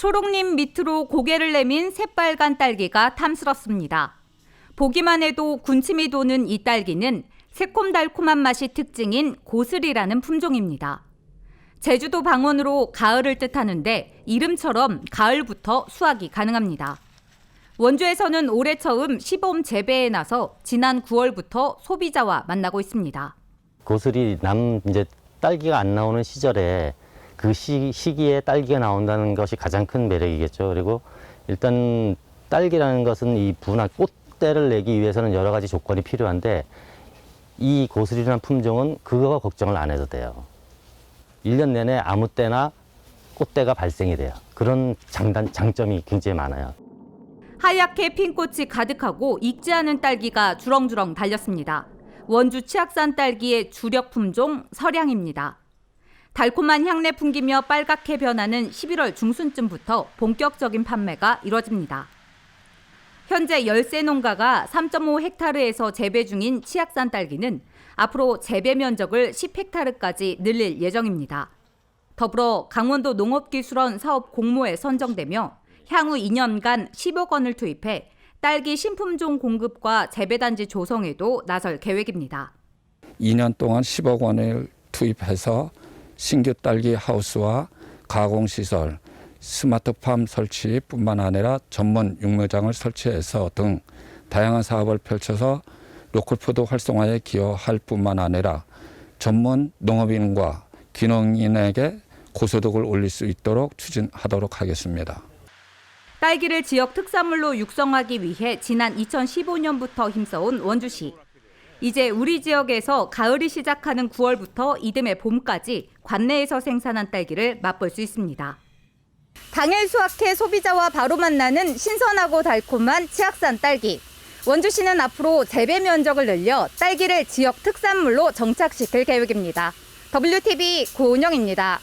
초록잎 밑으로 고개를 내민 새빨간 딸기가 탐스럽습니다. 보기만 해도 군침이 도는 이 딸기는 새콤달콤한 맛이 특징인 고슬이라는 품종입니다. 제주도 방언으로 가을을 뜻하는데 이름처럼 가을부터 수확이 가능합니다. 원주에서는 올해 처음 시범 재배에 나서 지난 9월부터 소비자와 만나고 있습니다. 고슬이 남 이제 딸기가 안 나오는 시절에 그 시, 시기에 딸기가 나온다는 것이 가장 큰 매력이겠죠. 그리고 일단 딸기라는 것은 이 분화 꽃대를 내기 위해서는 여러 가지 조건이 필요한데 이 고슬이라는 품종은 그거가 걱정을 안 해도 돼요. 일년 내내 아무 때나 꽃대가 발생이 돼요. 그런 장단, 장점이 굉장히 많아요. 하얗게 핀 꽃이 가득하고 익지 않은 딸기가 주렁주렁 달렸습니다. 원주 치악산 딸기의 주력 품종 설향입니다. 달콤한 향내 풍기며 빨갛게 변하는 11월 중순쯤부터 본격적인 판매가 이뤄집니다. 현재 열세 농가가 3.5 헥타르에서 재배 중인 치악산 딸기는 앞으로 재배 면적을 10헥타르까지 늘릴 예정입니다. 더불어 강원도 농업기술원 사업 공모에 선정되며 향후 2년간 10억 원을 투입해 딸기 신품종 공급과 재배단지 조성에도 나설 계획입니다. 2년 동안 10억 원을 투입해서 신규 딸기 하우스와 가공시설, 스마트팜 설치뿐만 아니라 전문 육묘장을 설치해서 등 다양한 사업을 펼쳐서 로컬푸드 활성화에 기여할 뿐만 아니라 전문 농업인과 귀농인에게 고소득을 올릴 수 있도록 추진하도록 하겠습니다. 딸기를 지역 특산물로 육성하기 위해 지난 2015년부터 힘써온 원주시. 이제 우리 지역에서 가을이 시작하는 9월부터 이듬해 봄까지 관내에서 생산한 딸기를 맛볼 수 있습니다. 당일 수확해 소비자와 바로 만나는 신선하고 달콤한 치악산 딸기. 원주시는 앞으로 재배 면적을 늘려 딸기를 지역 특산물로 정착시킬 계획입니다. WTV 고은영입니다.